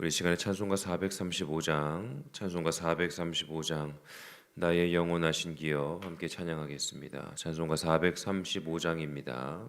우리 시간에 찬송가 435장, 찬송가 435장 나의 영원하신 기업 함께 찬양하겠습니다. 찬송가 435장입니다.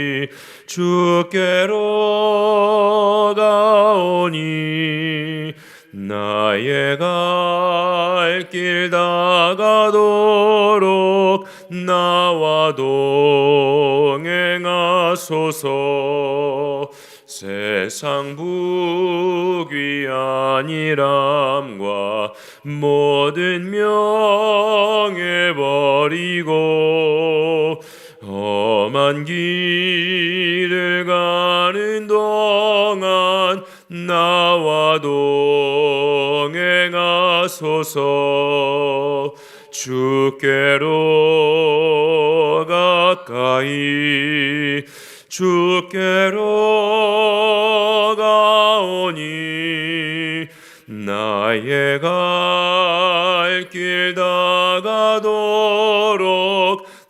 주께로 가오니 나의 갈 길 다가도록 나와 동행하소서. 세상 부귀한이람과 모든 명예 버리고 험한 길을 가는 동안 나와 동행하소서. 주께로 가까이 주께로 가오니 나의 갈 길 다가도록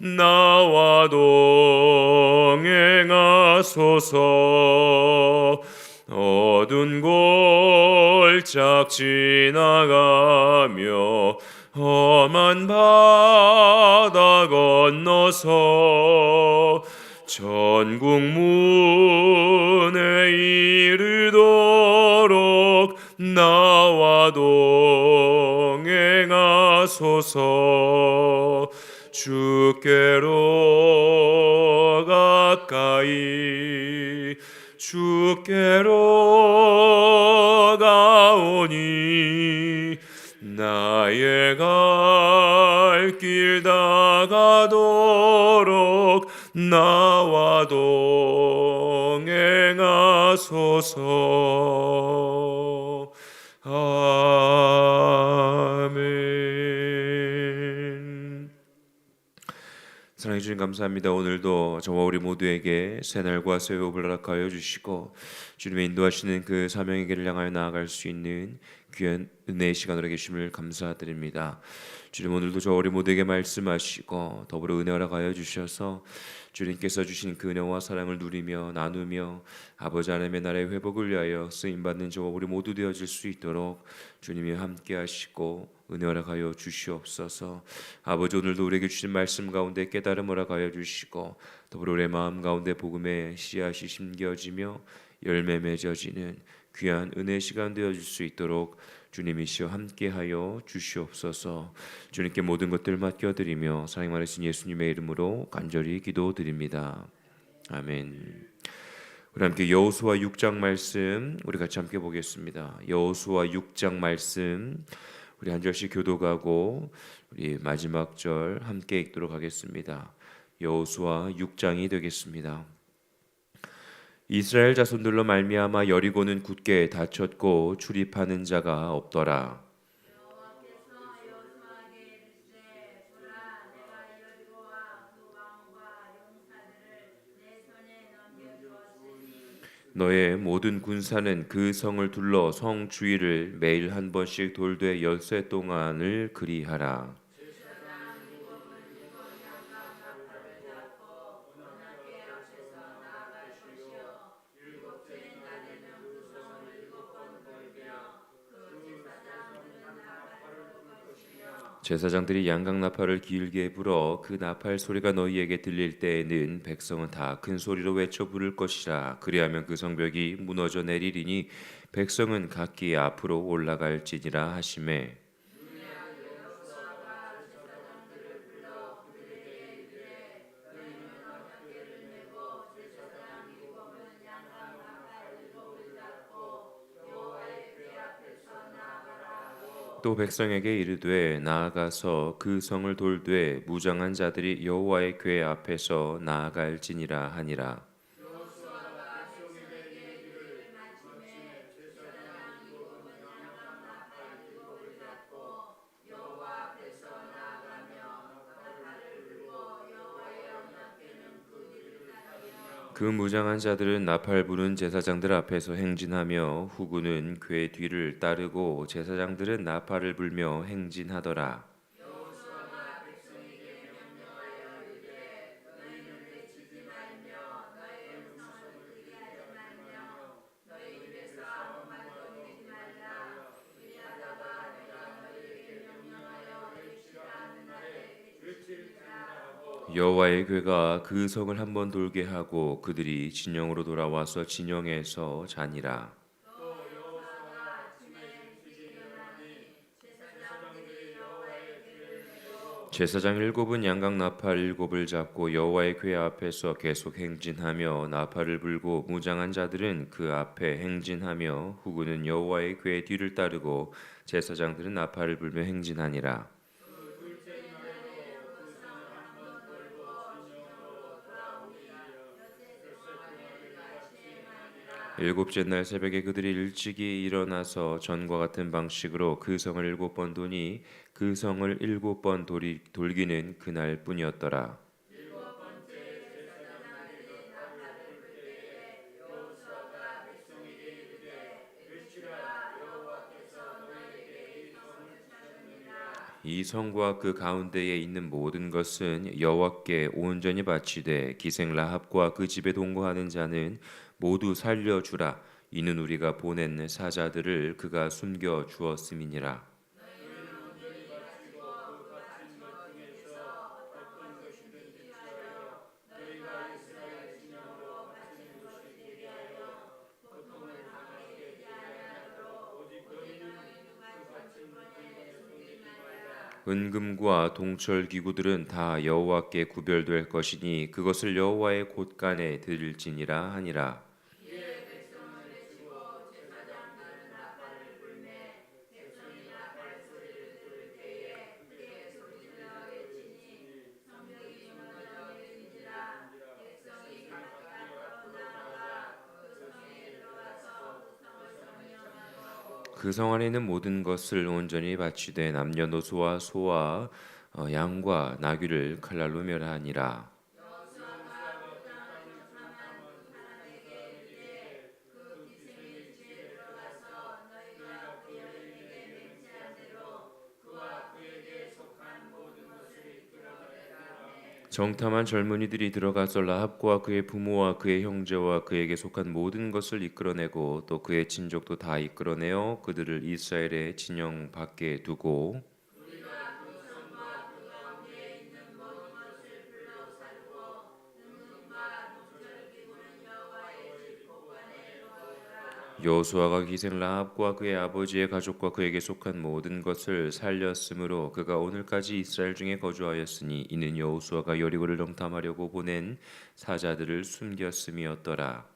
나와 동행하소서. 어두운 골짝 지나가며 험한 바다 건너서 전국 문에 이르도록 나와 동행하소서 사랑해 주님 감사합니다. 오늘도 저와 우리 모두에게 새날과 새 호흡을 허락하여 주시고 주님의 인도하시는 그 사명의 길을 향하여 나아갈 수 있는 귀한 은혜의 시간으로 계심을 감사드립니다. 주님 오늘도 저 우리 모두에게 말씀하시고 더불어 은혜 허락하여 주셔서 주님께서 주신 그 은혜와 사랑을 누리며 나누며 아버지 하나님의 나라의 회복을 위하여 쓰임 받는 저와 우리 모두 되어질 수 있도록 주님이 함께 하시고 은혜 허락하여 주시옵소서. 아버지 오늘도 우리에게 주신 말씀 가운데 깨달음 허락하여 주시고 더불어 우리의 마음 가운데 복음의 씨앗이 심겨지며 열매 맺어지는 귀한 은혜 시간 되어질 수 있도록 주님이시여 함께하여 주시옵소서. 주님께 모든 것들 맡겨 드리며 사랑 많으신 예수님의 이름으로 간절히 기도드립니다. 아멘. 우리 함께 여호수아 6장 말씀 우리 같이 함께 보겠습니다. 여호수아 6장 말씀 우리 한 절씩 교도가고 우리 마지막 절 함께 읽도록 하겠습니다. 여호수아 6장이 되겠습니다. 이스라엘 자손들로 말미암아 여리고는 굳게 닫혔고 출입하는 자가 없더라. 너의 모든 군사는 그 성을 둘러 성 주위를 매일 한 번씩 돌되 열쇠 동안을 그리하라. 제사장들이 양각 나팔을 길게 불어 그 나팔 소리가 너희에게 들릴 때에는 백성은 다 큰 소리로 외쳐 부를 것이라. 그리하면 그 성벽이 무너져 내리리니 백성은 각기 앞으로 올라갈지니라 하심에 또 백성에게 이르되 나아가서 그 성을 돌되 무장한 자들이 여호와의 궤 앞에서 나아갈지니라 하니라 그 무장한 자들은 나팔 부는 제사장들 앞에서 행진하며 후군은 궤 뒤를 따르고 제사장들은 나팔을 불며 행진하더라 궤가 그 성을 한 번 돌게 하고 그들이 진영으로 돌아와서 진영에서 자니라. 제사장 일곱은 양각 나팔 일곱을 잡고 여호와의 궤 앞에서 계속 행진하며 나팔을 불고 무장한 자들은 그 앞에 행진하며 후군은 여호와의 궤 뒤를 따르고 제사장들은 나팔을 불며 행진하니라. 일곱째 날 새벽에 그들이 일찍이 일어나서 전과 같은 방식으로 그 성을 일곱 번 도니 그 성을 일곱 번 돌기는 그날 뿐이었더라. 이 성과 그 가운데에 있는 모든 것은 여호와께 온전히 바치되 기생 라합과 그 집에 동거하는 자는 모두 살려 주라. 이는 우리가 보낸 사자들을 그가 숨겨 주었음이니라. 은금과 동철 기구들은 다 여호와께 구별될 것이니 그것을 여호와의 곳간에 드릴지니라 하니라 그 성 안에 있는 모든 것을 온전히 바치되 남녀노소와 소와 어, 양과 나귀를 칼날로 멸하니라. 정탐한 젊은이들이 들어가서 라합과 그의 부모와 그의 형제와 그에게 속한 모든 것을 이끌어내고 또 그의 친족도 다 이끌어내어 그들을 이스라엘의 진영 밖에 두고 여호수아가 기생 라합과 그의 아버지의 가족과 그에게 속한 모든 것을 살렸으므로 그가 오늘까지 이스라엘 중에 거주하였으니 이는 여호수아가 여리고를 정탐하려고 보낸 사자들을 숨겼음이었더라.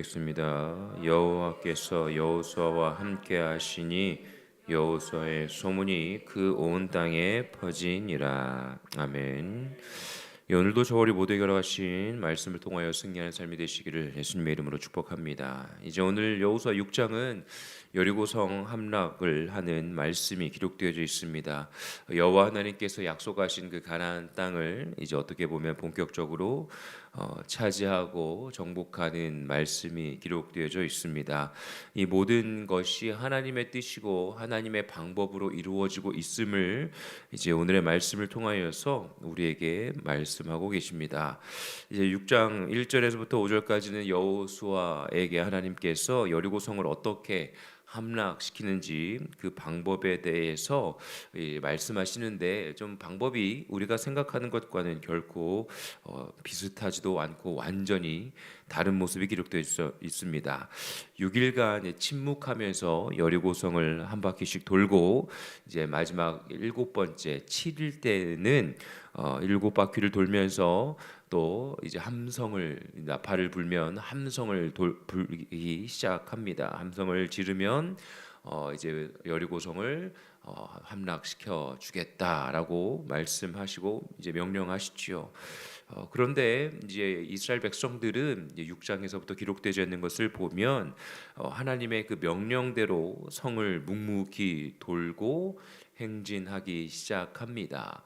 읽습니다. 여호와께서 여호수아와 함께 하시니 여호수아의 소문이 그 온 땅에 퍼지니라. 아멘. 예, 오늘도 저월이 모두에 결하신 말씀을 통하여 승리하는 삶이 되시기를 예수님의 이름으로 축복합니다. 이제 오늘 여호수아 6장은 여리고성 함락을 하는 말씀이 기록되어져 있습니다. 여호와 하나님께서 약속하신 그 가나안 땅을 이제 어떻게 보면 본격적으로 어, 차지하고 정복하는 말씀이 기록되어져 있습니다. 이 모든 것이 하나님의 뜻이고 하나님의 방법으로 이루어지고 있음을 이제 오늘의 말씀을 통하여서 우리에게 말씀하고 계십니다. 이제 6장 1절에서부터 5절까지는 여호수아에게 하나님께서 여리고성을 어떻게 함락시키는지 그 방법에 대해서 이 말씀하시는데 좀 방법이 우리가 생각하는 것과는 결코 어, 비슷하지도 않고 완전히 다른 모습이 기록되어 있습니다. 6일간 침묵하면서 여리고성을 한 바퀴씩 돌고 이제 마지막 일곱 번째 7일 때는 어, 일곱 바퀴를 돌면서 또 이제 함성을 나팔을 불면 함성을 돌, 불기 시작합니다. 함성을 지르면 어 이제 여리고성을 어 함락시켜 주겠다라고 말씀하시고 이제 명령하시지요. 어 그런데 이제 이스라엘 백성들은 이제 6장에서부터 기록되지 않는 것을 보면 어 하나님의 그 명령대로 성을 묵묵히 돌고 행진하기 시작합니다.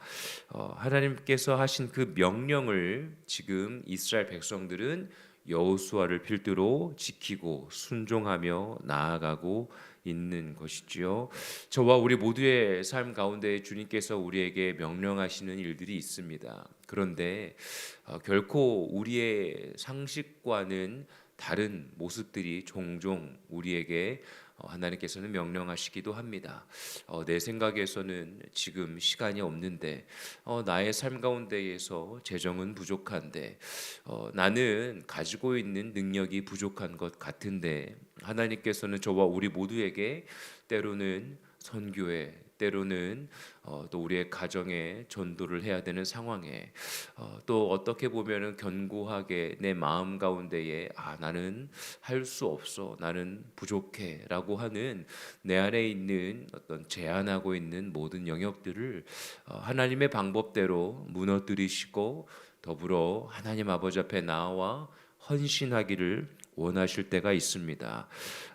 어, 하나님께서 하신 그 명령을 지금 이스라엘 백성들은 여호수아를 필두로 지키고 순종하며 나아가고 있는 것이지요. 저와 우리 모두의 삶 가운데 주님께서 우리에게 명령하시는 일들이 있습니다. 그런데 어, 결코 우리의 상식과는 다른 모습들이 종종 우리에게 어, 하나님께서는 명령하시기도 합니다. 어, 내 생각에서는 지금 시간이 없는데 어, 나의 삶 가운데에서 재정은 부족한데 어, 나는 가지고 있는 능력이 부족한 것 같은데 하나님께서는 저와 우리 모두에게 때로는 선교에 때로는 어, 또 우리의 가정에 전도를 해야 되는 상황에 어, 또 어떻게 보면은 견고하게 내 마음 가운데에 아 나는 할 수 없어 나는 부족해라고 하는 내 안에 있는 어떤 제한하고 있는 모든 영역들을 어, 하나님의 방법대로 무너뜨리시고 더불어 하나님 아버지 앞에 나와 헌신하기를 원하실 때가 있습니다.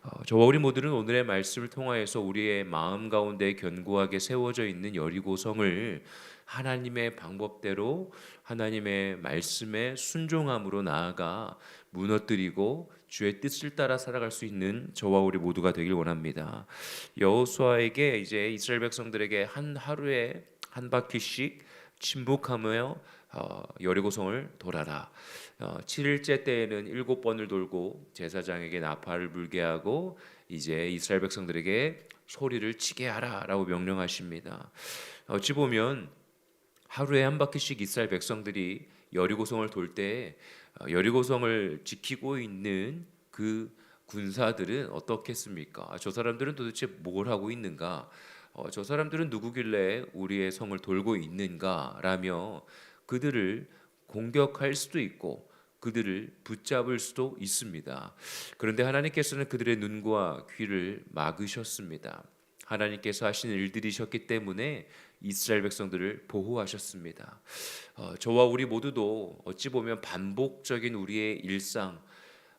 어, 저와 우리 모두는 오늘의 말씀을 통하여서 우리의 마음 가운데 견고하게 세워져 있는 여리고성을 하나님의 방법대로 하나님의 말씀에 순종함으로 나아가 무너뜨리고 주의 뜻을 따라 살아갈 수 있는 저와 우리 모두가 되길 원합니다. 여호수아에게 이제 이스라엘 백성들에게 한 하루에 한 바퀴씩 침묵하며 어, 여리고성을 돌아라. 어, 7일째 때에는 일곱 번을 돌고 제사장에게 나팔을 불게 하고 이제 이스라엘 백성들에게 소리를 치게 하라라고 명령하십니다. 어찌 보면 하루에 한 바퀴씩 이스라엘 백성들이 여리고성을 돌때 어, 여리고성을 지키고 있는 그 군사들은 어떻겠습니까? 아, 저 사람들은 도대체 뭘 하고 있는가? 어, 저 사람들은 누구길래 우리의 성을 돌고 있는가라며 그들을 공격할 수도 있고 그들을 붙잡을 수도 있습니다. 그런데 하나님께서는 그들의 눈과 귀를 막으셨습니다. 하나님께서 하시는 일들이셨기 때문에 이스라엘 백성들을 보호하셨습니다. 어, 저와 우리 모두도 어찌 보면 반복적인 우리의 일상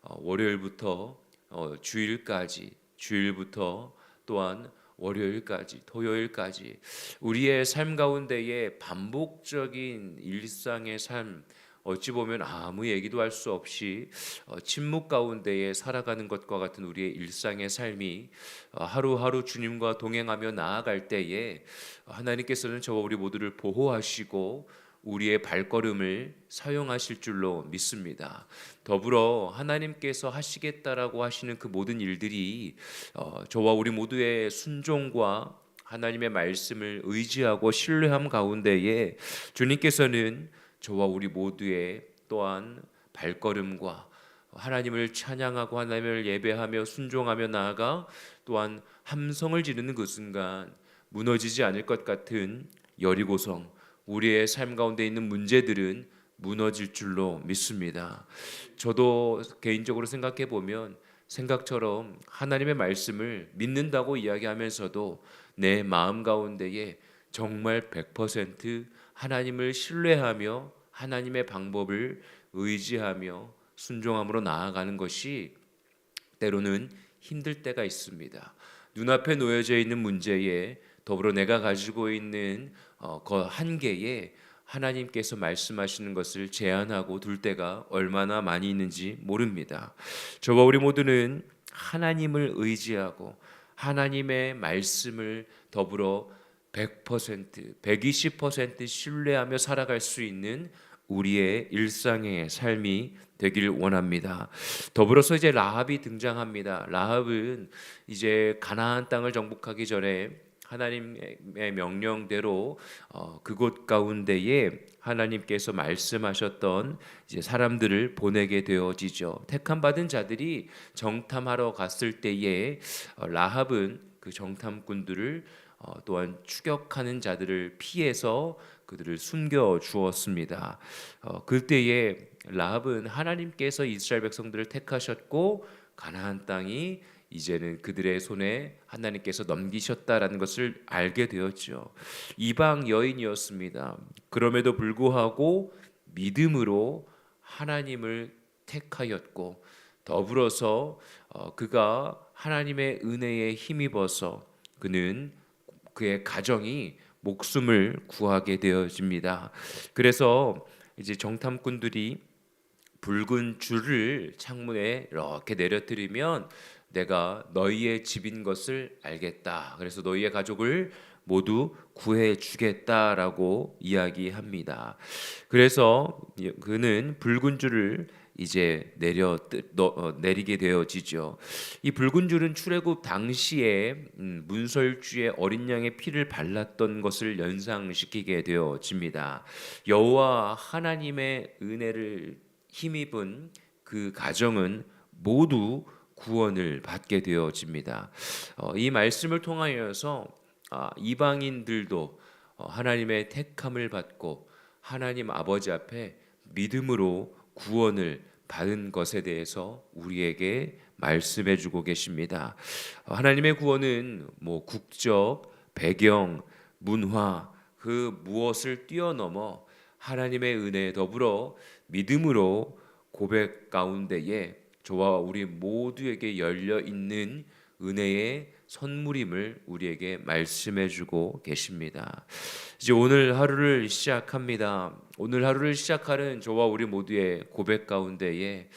어, 월요일부터 어, 주일까지 주일부터 또한 월요일까지 토요일까지 우리의 삶 가운데에 반복적인 일상의 삶 어찌 보면 아무 얘기도 할 수 없이 어, 침묵 가운데에 살아가는 것과 같은 우리의 일상의 삶이 어, 하루하루 주님과 동행하며 나아갈 때에 하나님께서는 저와 우리 모두를 보호하시고 우리의 발걸음을 사용하실 줄로 믿습니다. 더불어 하나님께서 하시겠다라고 하시는 그 모든 일들이 어, 저와 우리 모두의 순종과 하나님의 말씀을 의지하고 신뢰함 가운데에 주님께서는 저와 우리 모두의 또한 발걸음과 하나님을 찬양하고 하나님을 예배하며 순종하며 나아가 또한 함성을 지르는 그 순간 무너지지 않을 것 같은 여리고성 우리의 삶 가운데 있는 문제들은 무너질 줄로 믿습니다. 저도 개인적으로 생각해 보면 생각처럼 하나님의 말씀을 믿는다고 이야기하면서도 내 마음 가운데에 정말 100% 하나님을 신뢰하며 하나님의 방법을 의지하며 순종함으로 나아가는 것이 때로는 힘들 때가 있습니다. 눈앞에 놓여져 있는 문제에 더불어 내가 가지고 있는 어, 그 한계에 하나님께서 말씀하시는 것을 제안하고 둘 때가 얼마나 많이 있는지 모릅니다. 저와 우리 모두는 하나님을 의지하고 하나님의 말씀을 더불어 100%, 120% 신뢰하며 살아갈 수 있는 우리의 일상의 삶이 되길 원합니다. 더불어서 이제 라합이 등장합니다. 라합은 이제 가나안 땅을 정복하기 전에 하나님의 명령대로 어, 그곳 가운데에 하나님께서 말씀하셨던 이제 사람들을 보내게 되어지죠. 택함 받은 자들이 정탐하러 갔을 때에 어, 라합은 그 정탐꾼들을 어, 또한 추격하는 자들을 피해서 그들을 숨겨 주었습니다. 어, 그때에 라합은 하나님께서 이스라엘 백성들을 택하셨고 가나안 땅이 이제는 그들의 손에 하나님께서 넘기셨다라는 것을 알게 되었죠. 이방 여인이었습니다. 그럼에도 불구하고 믿음으로 하나님을 택하였고 더불어서 어, 그가 하나님의 은혜에 힘입어서 그는 그의 가정이 목숨을 구하게 되어집니다. 그래서 이제 정탐꾼들이 붉은 줄을 창문에 이렇게 내려뜨리면 내가 너희의 집인 것을 알겠다. 그래서 너희의 가족을 모두 구해 주겠다라고 이야기합니다. 그래서 그는 붉은 줄을 이제 내려 어, 내리게 되어지죠. 이 붉은 줄은 출애굽 당시에 음, 문설주의 어린 양의 피를 발랐던 것을 연상시키게 되어집니다. 여호와 하나님의 은혜를 힘입은 그 가정은 모두 구원을 받게 되어집니다. 어, 이 말씀을 통하여서 아, 이방인들도 어, 하나님의 택함을 받고 하나님 아버지 앞에 믿음으로 구원을 받은 것에 대해서 우리에게 말씀해 주고 계십니다. 어, 하나님의 구원은 뭐 국적, 배경, 문화 그 무엇을 뛰어넘어 하나님의 은혜에 더불어 믿음으로 고백 가운데에 저와 우리 모두에게 열려 있는 은혜의 선물임을 우리에게 말씀해 주고 계십니다. 이제 오늘 하루를 시작합니다. 오늘 하루를 시작하는 저와 우리 모두의 고백 가운데에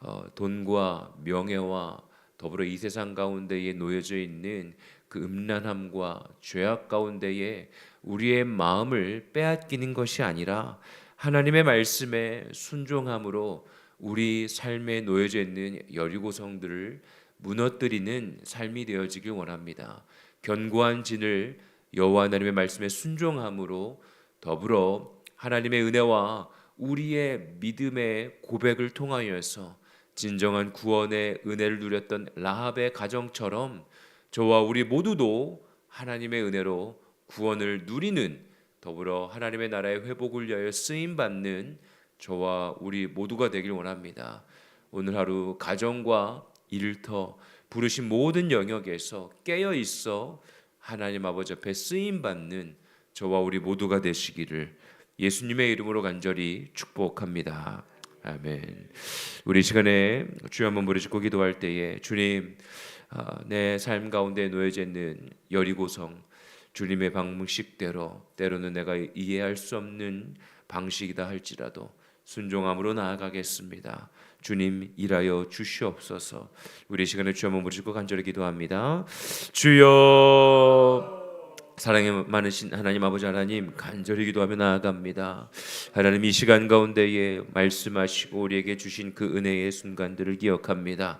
어, 돈과 명예와 더불어 이 세상 가운데에 놓여져 있는 그 음란함과 죄악 가운데에 우리의 마음을 빼앗기는 것이 아니라 하나님의 말씀에 순종함으로 우리 삶에 놓여져 있는 여리고 성들을 무너뜨리는 삶이 되어지길 원합니다. 견고한 진을 여호와 하나님의 말씀에 순종함으로 더불어 하나님의 은혜와 우리의 믿음의 고백을 통하여서 진정한 구원의 은혜를 누렸던 라합의 가정처럼 저와 우리 모두도 하나님의 은혜로 구원을 누리는 더불어 하나님의 나라의 회복을 위하여 쓰임 받는 저와 우리 모두가 되길 원합니다. 오늘 하루 가정과 일터 부르신 모든 영역에서 깨어 있어 하나님 아버지 앞에 쓰임 받는 저와 우리 모두가 되시기를 예수님의 이름으로 간절히 축복합니다. 아멘. 우리 이 시간에 주여 한번 부르짖고 기도할 때에 주님 아, 내삶 가운데 놓여져 있는 여리고성 주님의 방식대로 때로는 내가 이해할 수 없는 방식이다 할지라도 순종함으로 나아가겠습니다. 주님 일하여 주시옵소서. 우리 이 시간에 주여 부르짖고 간절히 기도합니다. 주여 사랑이 많으신 하나님 아버지 하나님 간절히 기도하며 나아갑니다. 하나님 이 시간 가운데에 말씀하시고 우리에게 주신 그 은혜의 순간들을 기억합니다.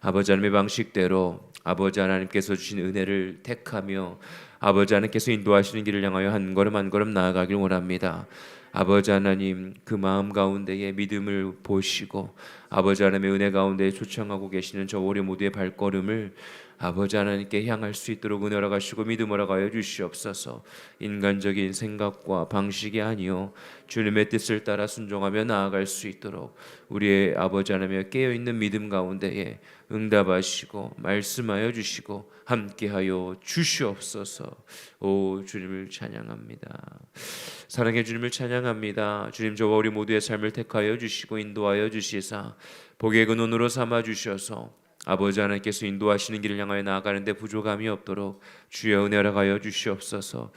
아버지 하나님의 방식대로 아버지 하나님께서 주신 은혜를 택하며 아버지 하나님께서 인도하시는 길을 향하여 한 걸음 한 걸음 나아가길 원합니다. 아버지 하나님 그 마음 가운데에 믿음을 보시고 아버지 하나님의 은혜 가운데 초청하고 계시는 저 우리 모두의 발걸음을 아버지 하나님께 향할 수 있도록 은혜라 가시고 믿음으로 가여 주시옵소서. 인간적인 생각과 방식이 아니요 주님의 뜻을 따라 순종하며 나아갈 수 있도록 우리의 아버지 하나님의 깨어 있는 믿음 가운데에 응답하시고 말씀하여 주시고 함께하여 주시옵소서. 오 주님을 찬양합니다. 사랑의 주님을 찬양합니다. 주님 저와 우리 모두의 삶을 택하여 주시고 인도하여 주시사 복의 근원으로 삼아 주셔서 아버지 하나님께서 인도하시는 길을 향하여 나아가는데 부족함이 없도록 주여 은혜 허락하여 주시옵소서.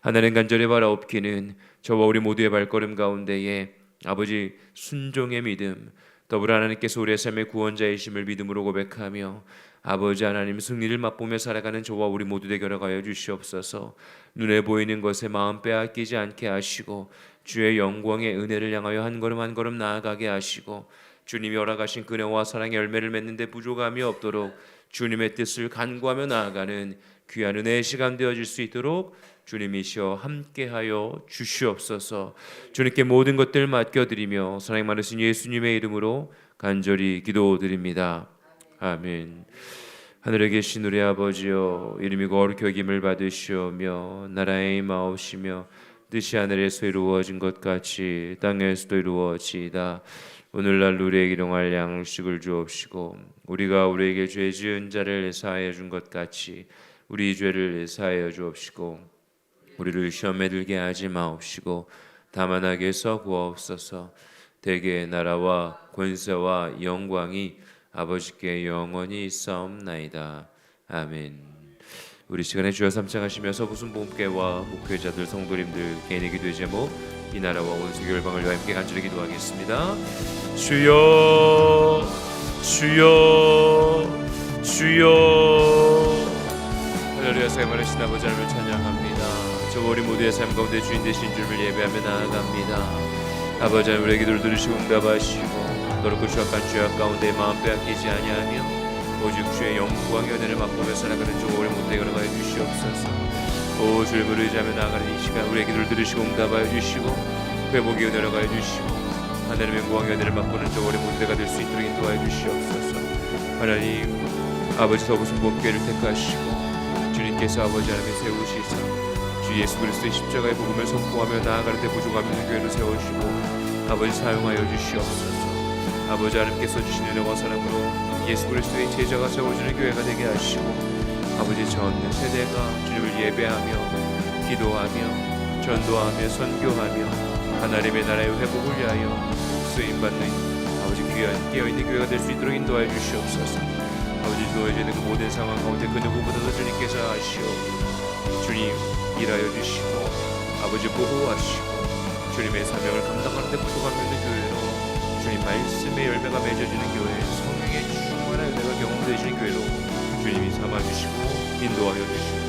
하나님 간절히 바라옵기는 저와 우리 모두의 발걸음 가운데에 아버지 순종의 믿음 더불어 하나님께서 우리의 삶의 구원자이심을 믿음으로 고백하며 아버지 하나님 승리를 맛보며 살아가는 저와 우리 모두 되게 허락하여 주시옵소서. 눈에 보이는 것에 마음 빼앗기지 않게 하시고 주의 영광의 은혜를 향하여 한 걸음 한 걸음 나아가게 하시고 주님이 허락하신 그네와 사랑의 열매를 맺는데 부족함이 없도록 주님의 뜻을 간구하며 나아가는 귀한 은혜의 시간 되어질 수 있도록 주님이시여 함께하여 주시옵소서. 주님께 모든 것들 맡겨드리며 사랑 많으신 예수님의 이름으로 간절히 기도드립니다. 아멘. 하늘에 계신 우리 아버지여 이름이 거룩히 여김을 받으시오며 나라의 임하옵시며 뜻이 하늘에서 이루어진 것 같이 땅에서도 이루어지이다. 오늘날 우리에게 일용할 양식을 주옵시고 우리가 우리에게 죄 지은 자를 사하여 준 것 같이 우리 죄를 사하여 주옵시고 우리를 시험에 들게 하지 마옵시고 다만 악에서 구하옵소서. 대개 나라와 권세와 영광이 아버지께 영원히 있사옵나이다. 아멘. 우리 시간에 주여 삼창하시면서 무슨 복음께와 목회자들 성도님들 개인의 기도의 제목 이 나라와 온 세계 열방을 위하여 함께 간절히 기도하겠습니다 주여 주여 주여 할렐루야 살아계신 아버지 하나님을 찬양합니다. 저 우리 모두의 삶 가운데 주인 되신 줄을 예배하며 나아갑니다. 아버지 하나님 우리의 기도를 들으시고 응답하시고 너를 구주악한 죄악 가운데 마음 빼앗기지 아니하며 오직 주의 영광의 은혜를 맛보며 살아가는 저 우리 모두에게 허락하여 주시옵소서. 오 주를 의지하며 나아가는 이 시간 우리의 기도를 들으시고 응답하여 주시고 회복의 은혜를 허락하여 주시고 하나님의 영광의 은혜를 맛보는 저 우리 모두가 될 수 있도록 인도하여 주시옵소서. 하나님 아버지 더부신 복교를 택하시고 주님께서 아버지 하나님 세우시사 주 예수 그리스도의 십자가의 복음을 선포하며 나아가는 데 부족함 있는 교회를 세우시고 아버지 사용하여 주시옵소서 아버지 하나님께서 주신 은혜와 사랑으로 예수 그리스도의 제자가 세워지는 교회가 되게 하시고 아버지 전 세대가 주님을 예배하며 기도하며 전도하며 선교하며 하나님의 나라의 회복을 위하여 쓰임받는 아버지 귀한 깨어있는 교회가 될 수 있도록 인도하여 주시옵소서. 아버지 주어지는 그 모든 상황 가운데 그 누구보다도 주님께서 아시오. 주님 일하여 주시고 아버지 보호하시고 주님의 사명을 감당하는 데 부족함 있는 교회로 주님 말씀의 열매가 맺어지는 교회 성령의 충만한 은혜가 경험되시는 교회로 주님이 삼아주시고 인도하여 주시고